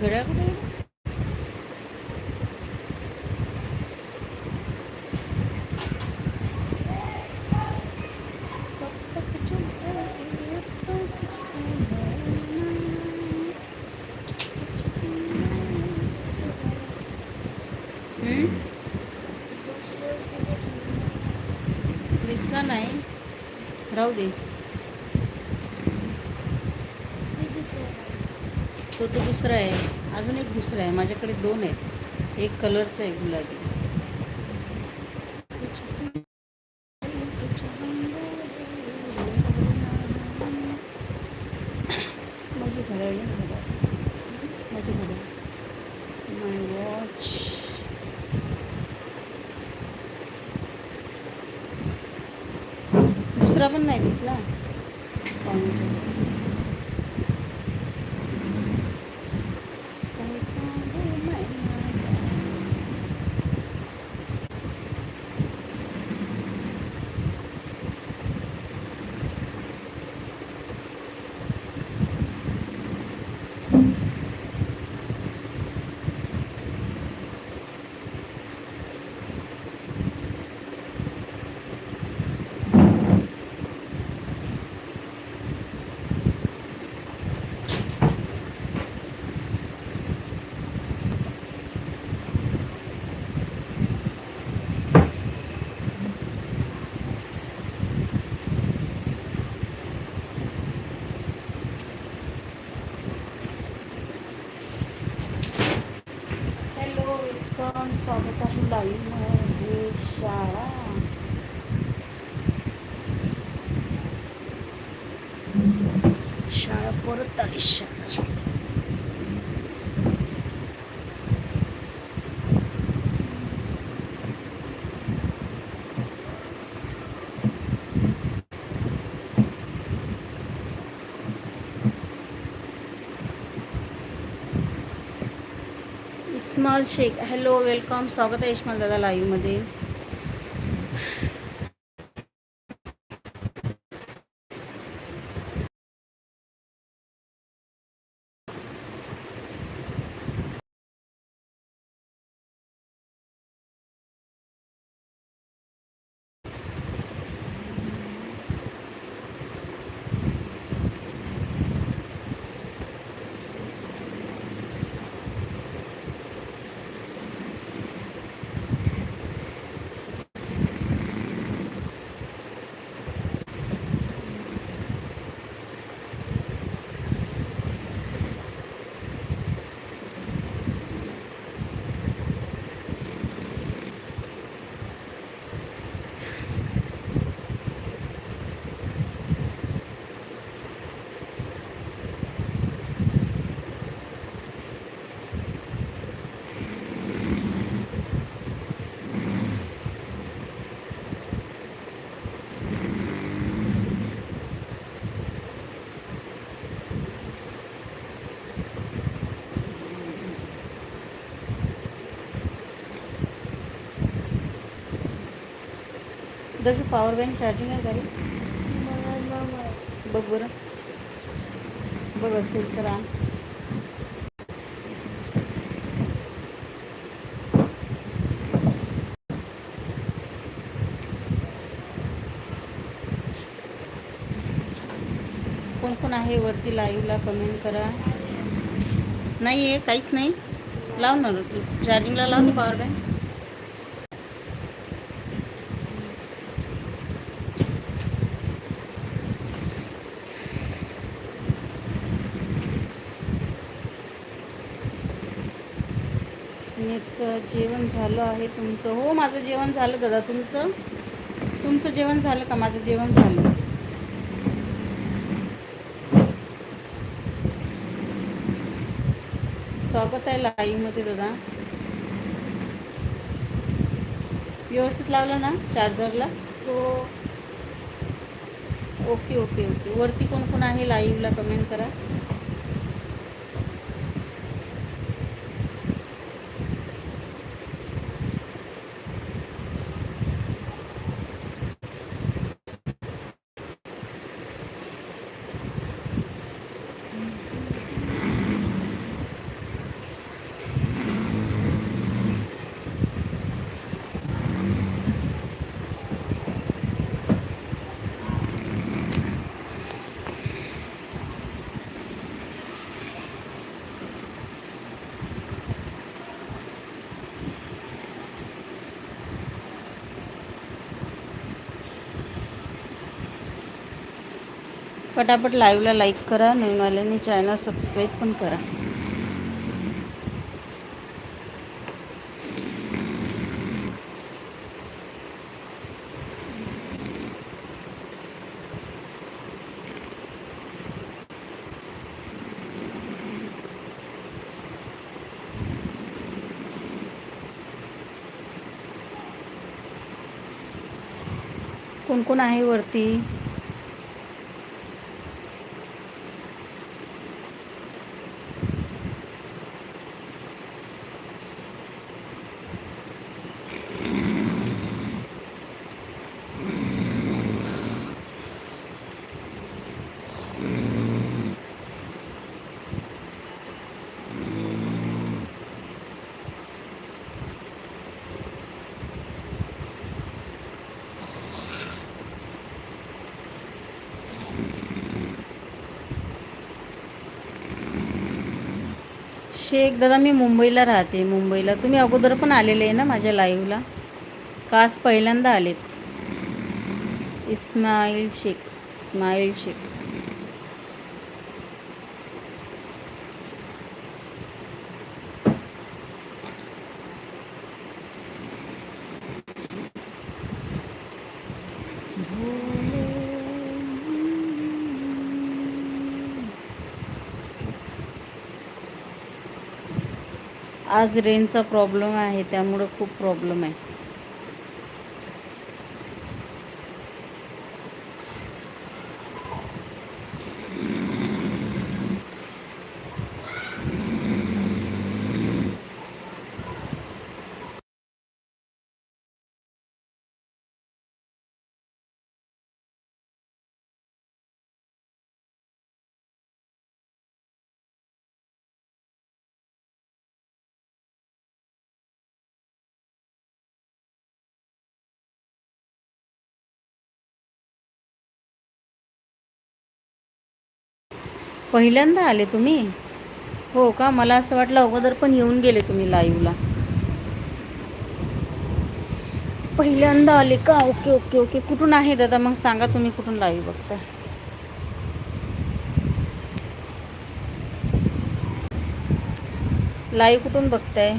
grande. Okay. तो तो दुसरा आहे. अजून एक दुसरा आहे. माझ्याकडे दोन आहेत. एक कलरचं आहे गुलाबी. माझी दुसरा पण नाही दिसत पाहुण्याच्या काय सांगू मैना हॅलो वेलकम स्वागत आहे लाईव्हमध्ये शाळा शाळा इस्माल शेख हॅलो वेलकम स्वागत आहे इस्माल दादा लाईव्हमध्ये जसं पॉवर बँक चार्जिंग आहे का रे? बघ बरं. बघ असेल तर आण. कोण कोण आहे वरती लाईव्हला कमेंट करा. नाही आहे काहीच नाही. लाव ना चार्जिंगला लाव ना पॉवर बँक जेवण झालं आहे तुमचं? हो माझं जेवण झालं दादा. तुमचं? तुमचं जेवण झालं का? माझं जेवण झालं. स्वागत आहे लाईव्हमध्ये दादा. व्यवस्थित लावलं ना चार्जरला? Okay okay okay. वरती कोण कोण आहे लाईव्हला कमेंट करा. पटापट लाईव्हला लाईक करा नवीनवाल्यांनी चॅनल सबस्क्राईब पण करा. कोण कोण आहे वरती? शेख दादा मी मुंबईला राहते. मुंबईला तुम्ही अगोदर पण आलेले आहे ना माझ्या लाईव्हला कास पहिल्यांदा आलेत. इस्माईल शेख इस्माईल शेख. आज रेनचा प्रॉब्लेम आहे त्यामुळं खूप प्रॉब्लेम आहे. पहिल्यांदा आले तुम्ही? हो का? मला असं वाटलं अगोदर पण येऊन गेले तुम्ही लाईव्हला पहिल्यांदा आले का? Okay okay okay. कुठून आहे दादा? मग सांगा तुम्ही कुठून लाईव्ह बघताय? लाईव्ह कुठून बघताय?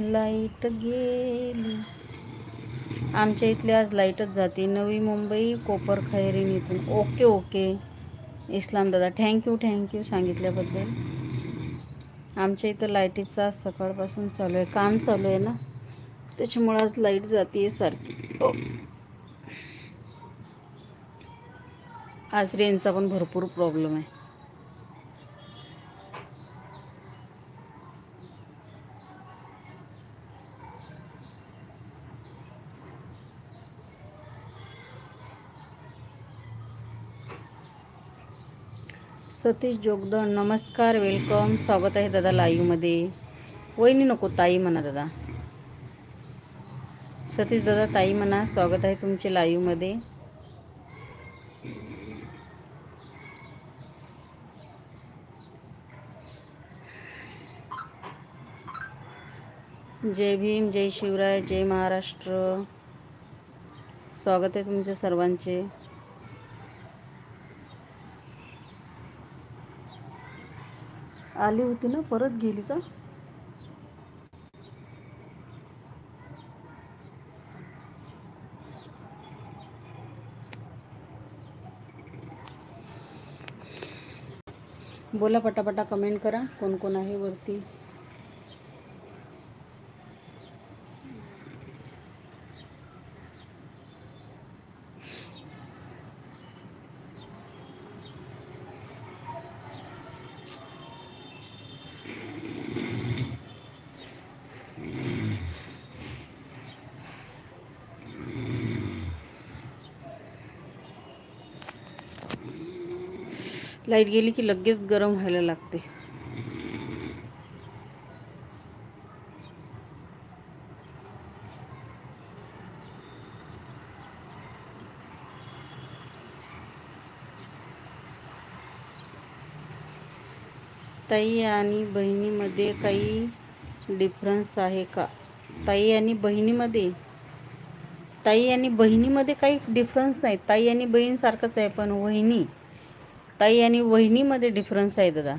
लाइट गेली. आमच्या इथली आज लाईटच जाते. नवी मुंबई कोपर खैरीन इथून. Okay okay. इस्लाम दादा थँक्यू थँक्यू सांगितल्याबद्दल. आमच्या इथं लाईटीचा आज सकाळपासून चालू आहे. काम चालू आहे ना? त्याच्यामुळं आज लाइट जाते सारखी. हो. आज रेंजचा पण भरपूर प्रॉब्लेम आहे. सतीश जोगदण नमस्कार वेलकम स्वागत आहे दादा लाईव्हमध्ये वहिनी नको ताई म्हणा दादा. सतीश दादा ताई म्हणा स्वागत आहे तुमचे लाईव्हमध्ये जय भीम जय शिवराय जय महाराष्ट्र. स्वागत आहे तुमचे सर्वांचे. आली होती ना परत गेली का? बोला पटापटा कमेंट करा. कोण कोण आहे वरती? लाइट गेली की लगेच गरम व्हायला लागते. ताई आणि बहिणीमध्ये काही डिफरन्स आहे का? ताई आणि बहिणीमध्ये? ताई आणि बहिणीमध्ये काही डिफरन्स नाही. ताई आणि बहीण सारखंच आहे पण वहिनी? ताई आणि वहिनीमध्ये डिफरन्स आहे दादा.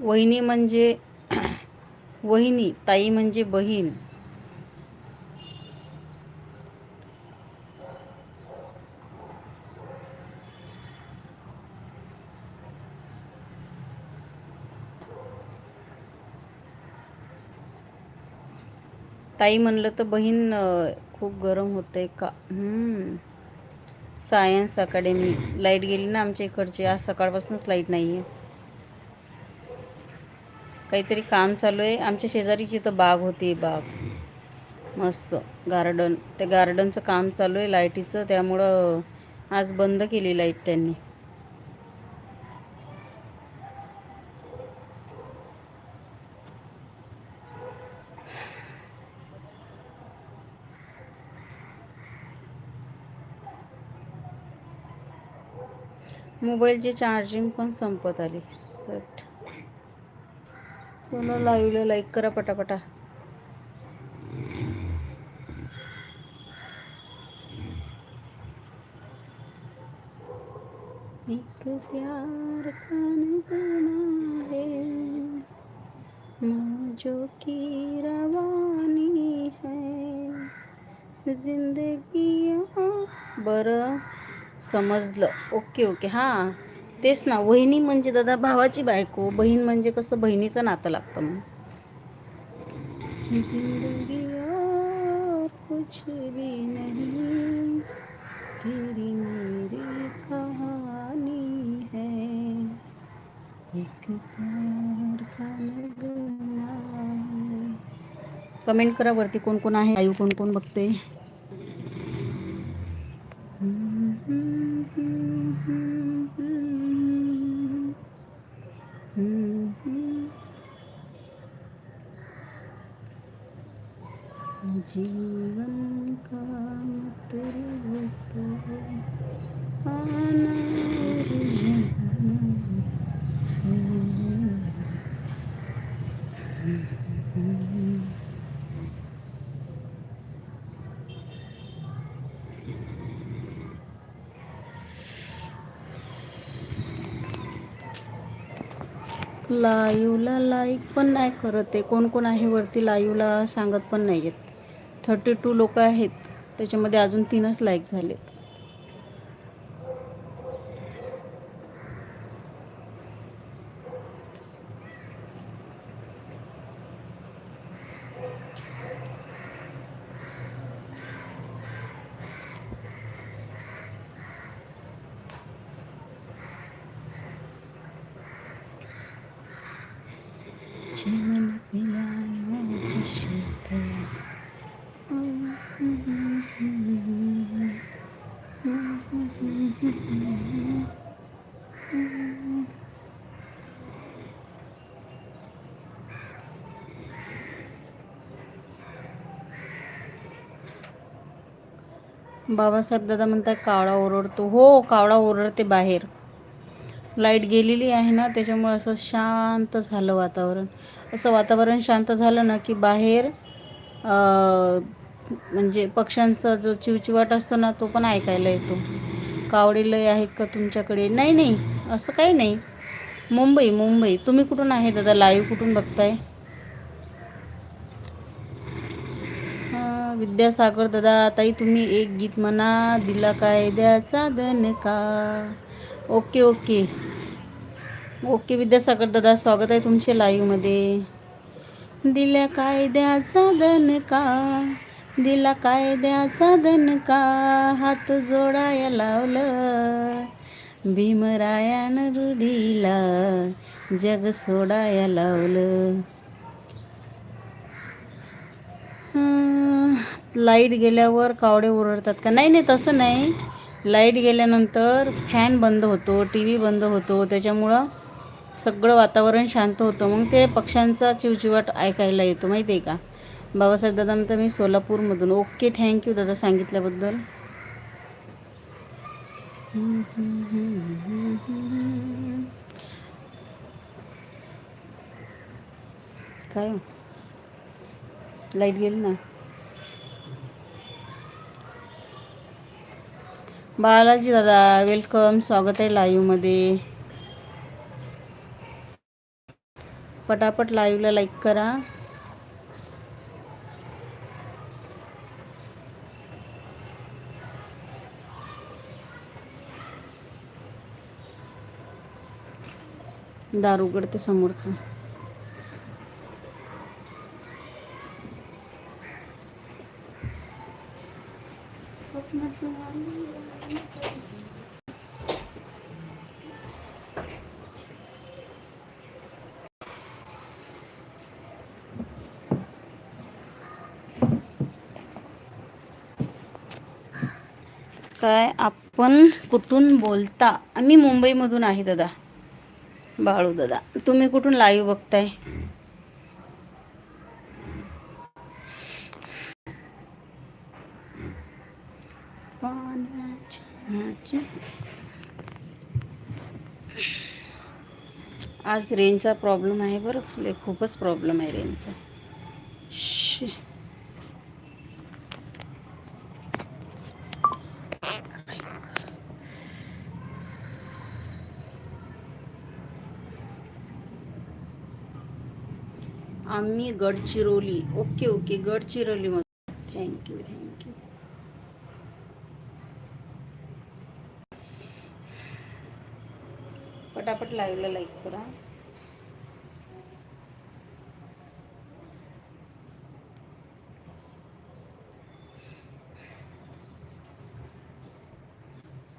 वहिनी म्हणजे वहिनी ताई म्हणजे बहीण. ताई म्हणलं तर बहीण खूप गरम होते का? Science academy. लाइट गेली ना आमच्या इकडची. आज सकाळपासूनच लाइट नाही आहे काहीतरी काम चालू आहे. आमच्या शेजारीची तर बाग होती बाग. मस्त गार्डन. त्या गार्डनचं काम चालू आहे लाईटीचं. त्यामुळं आज बंद केली लाइट त्यांनी. मोबाईलची चार्जिंग पण संपत आली. सट. सोनं लाईव्हला लाईक करा पटापटा. एक प्यार है जो की रवानी है जिंदगी बरं समजलं. Okay okay. हां. तेच ना वहिनी म्हणजे दादा भावाची बायको बहीण म्हणजे कसं बहिणीचं नातं लागतं मग. जिंदगी कुछ भी नहीं तेरी मेरी कहानी है। एक प्यार का लगना कमेंट करा वरती कोण कोण आहे आयु कोण कोण बघते. जीवन का मतलब आना लाईवला लाईक पण नाही करत आहे कोण कोण आहे वरती लाईवला सांगत पण नाही आहेत थर्टी टू लोक आहेत त्याच्यामध्ये अजून तीनच लाईक झाले बाबासाहेब दादा म्हणतात कावळा ओरडतो. हो कावळा ओरडते बाहेर. लाइट गेलेली आहे ना त्याच्यामुळे असं शांत झालं वातावरण. असं वातावरण शांत झालं ना की बाहेर म्हणजे पक्ष्यांचा जो चिवचिवाट असतो ना तो पण ऐकायला येतो. कावडे लय आहेत का तुमच्याकडे? नाही नाही असं काही नाही. मुंबई मुंबई. तुम्ही कुठून आहे दादा? लाईव्ह कुठून बघताय? विद्यासागर दादा ताई तुम्ही एक गीत म्हणा. दिला कायद्याचा दन का? Okay okay. ओके विद्यासागर दादा स्वागत आहे तुमचे लाईव्हमध्ये दिल्या कायद्याचा का? दिला कायद्याचा का? हात जोडाया लावलं. भीमरायानं रुढीला जग सोडाया लावलं. लाइट गेल्यावर कावडे ओरडतात का? नाही नाही तसं नाही. लाइट गेल्यानंतर फॅन बंद होतो टी व्ही बंद होतो. त्याच्यामुळं सगळं वातावरण शांत होतं. मग ते पक्ष्यांचा चिवचिवाट ऐकायला येतो. माहिती आहे का? बाबासाहेब दादा म्हणतात मी सोलापूरमधून. ओके थँक्यू दादा सांगितल्याबद्दल. काय हो? लाइट गेली ना? बालाजी दादा वेलकम स्वागत आहे लाईव्हमध्ये पटापट लाईव्हला लाईक करा. दार उघडते समोरचं. काय आपण कुठून बोलता? आम्ही मुंबईमधून आहे दादा. बाळू दादा तुम्ही कुठून लाईव्ह बघताय? आज रेंजचा प्रॉब्लेम आहे बरं. खूपच प्रॉब्लेम आहे रेंजचा. आम्ही Gadchiroli. Okay okay. गडचिरोलीमध्ये thank you thank you पटापट लाईव्हला लाईक करा.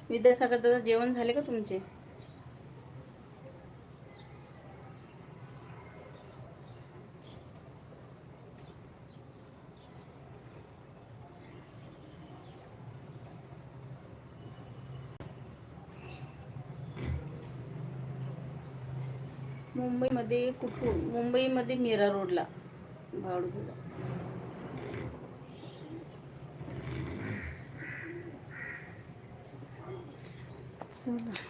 विद्यासागर दादा जेवण झाले का तुमचे? मुंबईमध्ये कुठून? मुंबईमध्ये मीरा रोडला. भावडुला चला.